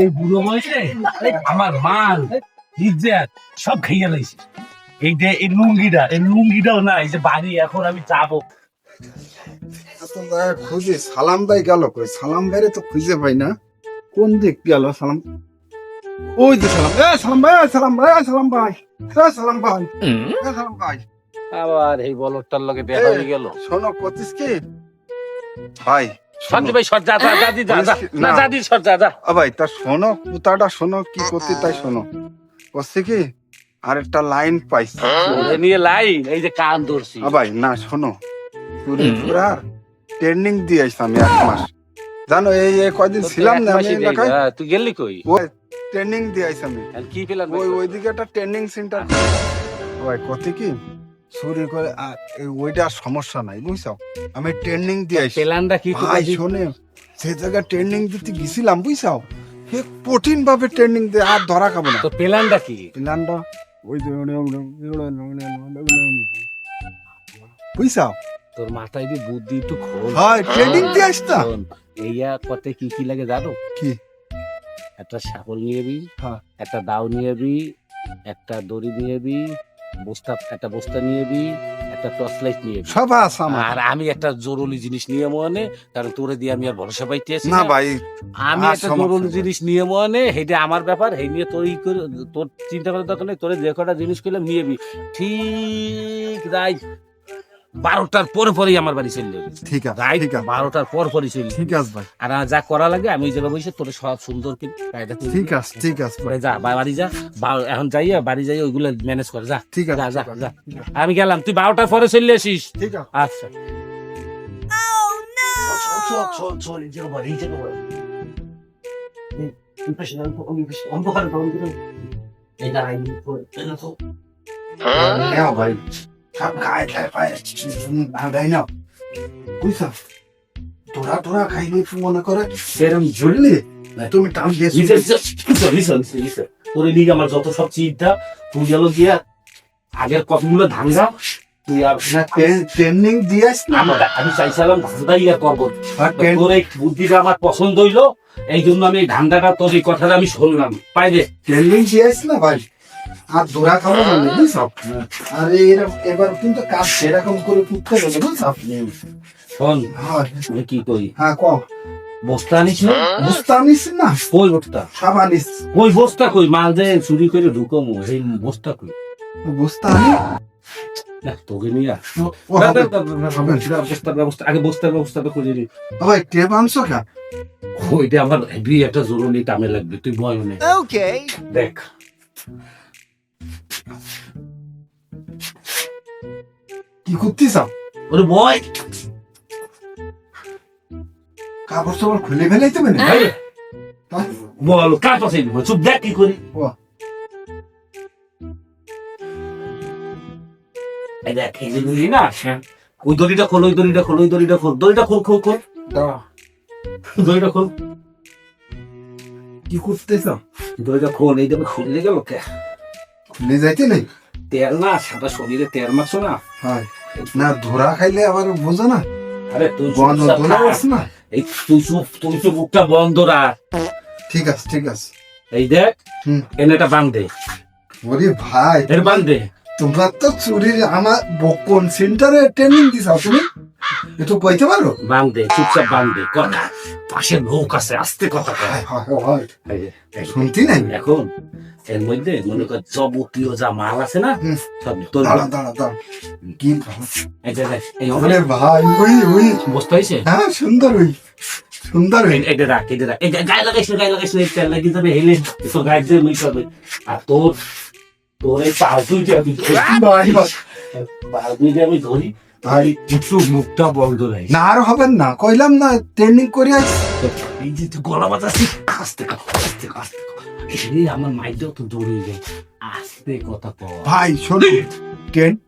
এই বুড়ো বয়সে আমার মাল ইজ্জত সব খাইয়া লাইছে। এই যে এই লুঙ্গিটা এই লুঙ্গিটাও না এই যে বাড়ি এখন আমি যাব। খুঁজে সালাম ভাই গেল কই? সালাম ভাইরে তো খুঁজে পাই না। কোন দিক গেল সালাম। ওই যে সালাম। এ সালাম ভাই সালাম ভাই সালাম ভাই। এ সালাম ভাই। এ সালাম ভাই। আবার এই বলটার লগে দেখা হয়ে গেল। শোনো কতিস কি? ভাই সঞ্জয় ভাই সর যা যা যা দি, যা। না। না। যা দি, সর যা যা। ভাই তা শোনো কুতাটা শোনো কি করতে তাই শোনো। করছে কি? আর একটা লাইন পাইছি। ওরে নিয়ে লাইন এই যে কান ধরছি। ভাই না শোনো। পুরি পুরা ট্রেনিং দিয়ে আসছি আমি এক মাস। জানো এই এই কয়দিন ছিলাম না আমি এলাকায়? হ্যাঁ, তুই গেলি কই? ওই ট্রেনিং দিয়ে আসছি আমি। কি পেলাম ওই ওইদিকে একটা ট্রেনিং সেন্টার। ওই কত কি? চুরি করে এই ওইটা আর সমস্যা নাই বুঝছ? আমি ট্রেনিং দিয়ে আসছি পেলানটা কি ভাই কইছিস? শোনে সে জায়গায় ট্রেনিং দিতে গেছিলাম বুঝছ? সে কঠিন ভাবে ট্রেনিং দিয়ে আর ধরা খাব না। তো পেলানটা কি? প্ল্যানটা ওই যে বুঝছ? তোর মাথায় দিয়ে বুদ্ধি একটু খোল। হয় ট্রেনিং দিয়ে আসতা? শোন, এইয়া কতে কি কি লাগে জানো? কি? একটা ছাগল নিয়ে বি হ্যাঁ। একটা দাও নিয়ে বি একটা দড়ি নিয়ে বি বস্তা একটা বস্তা নিয়ে বি একটা টর্চ লাইট নিয়ে বি। সব আছে আমার। আর আমি একটা জরুরি জিনিস নিয়ে মনে কারণ তোরে দিয়ে আমি আর ভরসা পাইতে আছি না না। ভাই আমি আর একটা সমস্যা জরুরি নেই। জিনিস নিয়ে মনে সেইটা আমার ব্যাপার হে নিয়ে তোর ই করে তোর চিন্তা করার দরকার নেই তোরে যে কটা জিনিস করলাম নিয়ে বি। ঠিক রাইট। বারোটার পরে পরেই আমার বাড়ি চলে যাবে। ঠিক আছে রাইট ঠিক আছে। বারোটার পর পরই চলে ঠিক আছে ভাই। আর যা করা লাগে আমি ওই জায়গায় বসে তোর সব সুন্দর করে ঠিক আছে ঠিক আছে ভাই। যা বাড়ি যা। এখন যাইয়া বাড়ি যাই ওইগুলো ম্যানেজ করে যা। ঠিক আছে যা যা আমি গেলাম তুই বারোটার পরে চলে আসিস। ঠিক আছে। আচ্ছা। অন্ধকারে ভাই। সব খায় খায় পায় ভাগাই নাও বুঝছ তোরা তোরা খাইলে একটু মনে করে এরম ঝুললে তুমি টান দিয়ে লিসন লিসন লিসন লিসন আমার যত সব চিন্তা তুই গেল গিয়া আগের কতগুলো ধাঙ্গা তুই আর ট্রেনিং না আমি চাইছিলাম ধান্দাই আর করব আর ট্রেন- তোর এই বুদ্ধিটা আমার পছন্দ হইল এই জন্য আমি এই ধান্দাটা তোর এই কথাটা আমি শুনলাম পাইলে ট্রেনিং দিয়ে আস না ভাই আর খাব বুঝছ? আর এরকম এবার কিন্তু কাজ সেরকম করে করতে গেলে বুঝছ? শোন হ্যাঁ। আমি কি করি হ্যাঁ বস্তা আনিস না? আনিস না? কই বস্তা? সব আনিস। কই বস্তা কই? মাল দে চুরি করে ঢুকমু এই বস্তা কই? বুঝতে আনি। তোকে নিয়ে বস্তার ব্যবস্থা আগে বস্তার ব্যবস্থাটা করে নি। ভাই টেপ আনছো কেন ওইটা আমার হেভি একটা জরুরি কামে লাগবে তুই ভয় নেই দেখ। কি করতে চাও ওরে ভয় কাপড় চাপড় খুলে ফেলাইতে ভাই বল পাশে দিব চুপ দেখ কি করি। দেখ এই যে না ওই দড়িটা খোল ওই দড়িটা খোল ওই দড়িটা খোল দড়িটা খোল খোল খোল। দাঁড়া দড়িটা খোল। কি করতে চাও দড়িটা খোল এই দেবে খুললে গেল কে? খুলে যাইতে নেই তেল না সাদা শরীরে তেল মারছো না? হয়। না ধরা খাইলে আবার বোঝো না। আরে তুই বন্ধ ধরা না? এই তুই চুপ তুই চুপ মুখটা বন্ধ রাখ। ঠিক আছে ঠিক আছে। এই দেখ হুম। এনেটা বান্ধে? ওরে ভাই এর বান্ধে? তোমরা তো চুরির আমার কোন সেন্টারে ট্রেনিং দিছাও তুমি? একটু কইতে পারো? বান্ধে চুপচাপ বান্ধে কথা পাশে লোক আছে আস্তে কথা হয়, হয়, হয়। শুনতি নাই? এখন এর মধ্যে মনে কর যাবতীয় যা মাল আছে না। সব তোর কি ভাই ওই ওই। বসতে হয়েছে? হ্যাঁ সুন্দর ওই। সুন্দর এটা রাখ এটা রাখ। গায়ে লাগাইছ গায়ে লাগাইছ এই তেল লাগিয়ে যাবে হেলে তো গায়ে দিয়ে মুই করবে আর তোর তোর এই দুইটা আমি ধরি। ভাই আমি একটু মুখটা বন্ধ রাখ না আর হবেন না কইলাম না ট্রেনিং করে আস এই যে তুই গলা বাজাচ্ছিস আস্তে আস্তে আস্তে এই আমার মাইটাও তো যায় আস্তে কথা ভাই শোন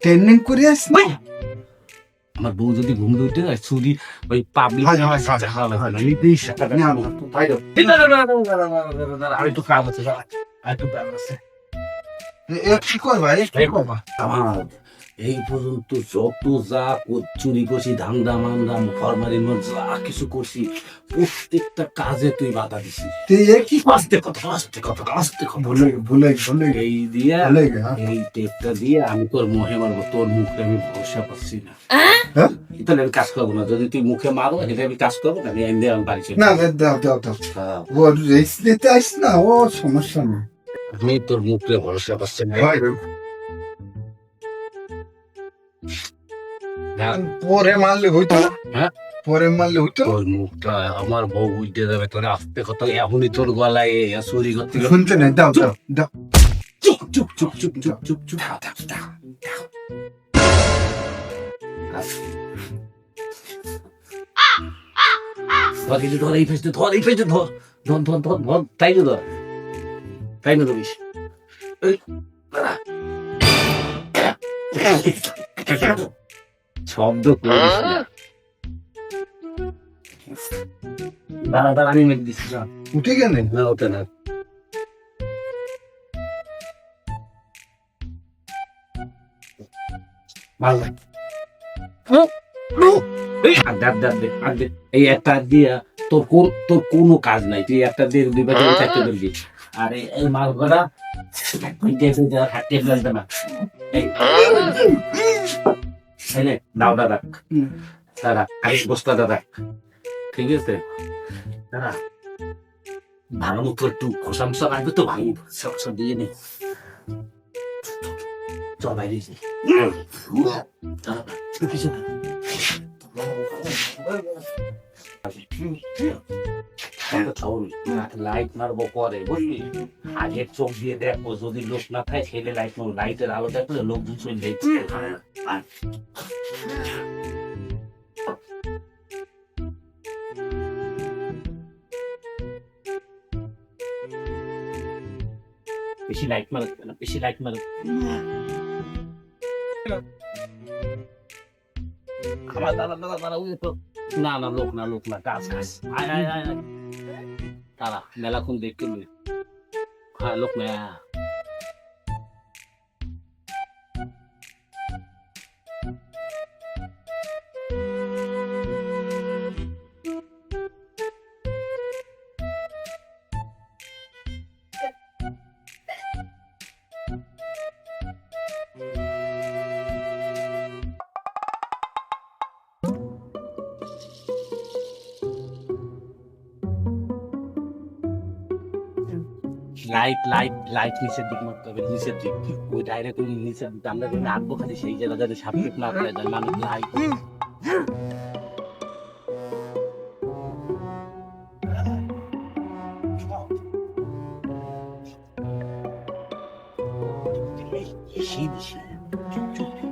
ট্রেনিং করে আস না আমার বউ যদি ঘুম উঠে যায় চুরি ওই পাবলিক হয়, হয়, হয়, হয়। ভাই রে। কাজ আছে আর একটু কাজ আছে কি? আমার এই পর্যন্ত যত যা চুরি করছি ধান্দা মান্দা ফরমালিন যা কিছু করছি প্রত্যেকটা কাজে তুই বাধা দিছিস। তুই কি আস্তে কথা আস্তে কথা আস্তে কথা। ভুলে ভুলে ভুলে এই দিয়ে হ্যাঁ? এই টেপটা দিয়ে আমি তোর মুখে মারবো তোর মুখে আমি ভরসা পাচ্ছি না। হ্যাঁ? তাহলে আমি কাজ করব না যদি তুই মুখে মারো এটা আমি কাজ করব না আমি এনে আমি বাড়ি না দে- দাও দাও দাও হ্যাঁ, ও নিতে না ও সমস্যা নেই। আমি তোর মুখে ভরসা পাচ্ছি না। পরে মারলে হইতো হ্যাঁ? পরে মারলে হইতো। তোর মুখটা আমার বউ বুঝতে যাবে তোর আস্তে কথা এখনই তোর গলায় চুরি করতে শুনতে নেই দাও দাও দাও। চুপ চুপ চুপ চুপ চুপ চুপ চুপ। দাও দাও দাও দাও। ধর কিছু ধর এই ফেসতে ধর এই ফেসতে ধর। ধর ধর ধর ধর তাই ধর। তাই না রবিশ এই, দাঁড়া। শব্দ করিস না দাঁড়া দাঁড়া আমি মেরে দিচ্ছি উঠে গেলেন না ওটা না ভালো লাগে এই একটা হাত দিয়া তোর কোন তোর কোনো কাজ নাই তুই একটা দিয়ে দুই বাজে চারটে ধরবি আর এই- মাল করা হাতে ফেলতে না এই এই নে, দাও দাদা হুম। দাদা আরে বস্তা দাদা ঠিক আছে দাদা ভালো মতো একটু খোসা মোসা লাগবে তো ভাঙি সব সব দিয়ে নে চল বাইরে পিছনে। লাইট মারবো পরে বুঝলি? আগে চোখ দিয়ে দেখব যদি লোক না থাকে খেলে লাইট মারবো লাইটের আলো দেখলে লোকজন চলে যাচ্ছে বেশি লাইট মারো না বেশি লাইট মারো। আমার দাদা দাদা দাদা না না লোক না লোক না গাছ গাছ। আয় আয় আয়। আয় দাদা মেলাক্ষণ দেখতে নি হ্যাঁ লোক না লাইট লাইট লাইট নিচের দিক মারতে হবে, নিচের দিক ওই ডাইরেক্ট ওই নিচের দিক আমরা যদি আঁকবো খালি সেই জায়গা যাতে সাপোর্ট না করে যায় মানুষ লাইট বেশি চুপ চুপ।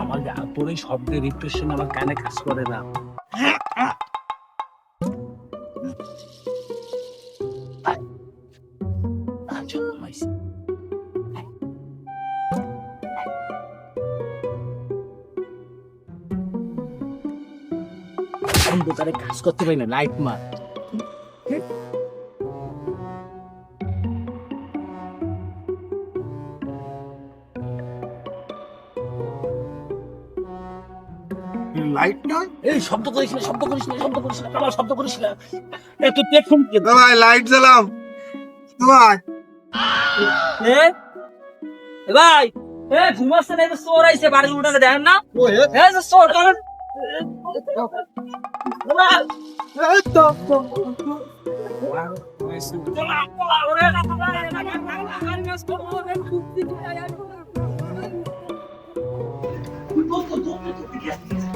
আমার এই শব্দের ইমপ্রেশন আমার কানে কাজ করে না। কাজ করতে পারি না লাইট মার। লাইট নয়? এই শব্দ করিস না শব্দ করিস না শব্দ করিস না শব্দ করিস না। এই তুই দেখুন ভাই লাইট জ্বালাও। ভাই। এ? এ ভাই এ ঘুমাচ্ছে না এটা চোর আইছে বাড়ির উঠানে দেখেন না? ও হে এ যে চোর কারণ দূর দূর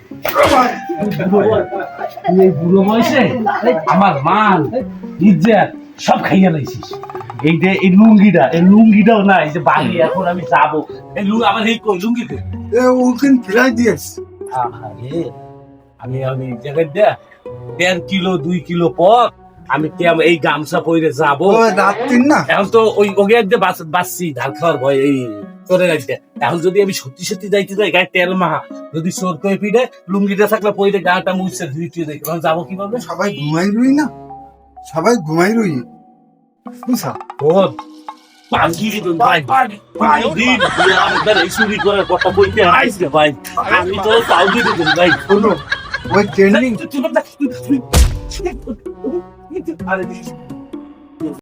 এই বুড়ো বয়সে আমার মান ইজ্জত সব খাইয়া লাইছিস। এই যে এই লুঙ্গিটা এই লুঙ্গিটাও না এই যে বাড়ি এখন আমি যাব। এই লুঙ্গি আমার এই কই লুঙ্গি কই? এ ওখানে ফিরাই দিয়েছ। আমি আমি জায়গায় দেড় কিলো দুই কিলো পর আমি কেম- এই গামছা পরে যাব। ও রাত্রি না? এখন তো ওই একদম বাঁচছি ধান খাওয়ার ভয় এই করে রাখছে এখন যদি আমি সত্যি সত্যি যাইতে যাই গায়ে তেল মাহা যদি চোর করে পিঠে লুঙ্গিটা থাকলে পরে গাটা মুছছে ধুই টুই দেখি তখন যাব কীভাবে সবাই ঘুমাই রই না সবাই ঘুমাই রই বুঝছা ওর ভাই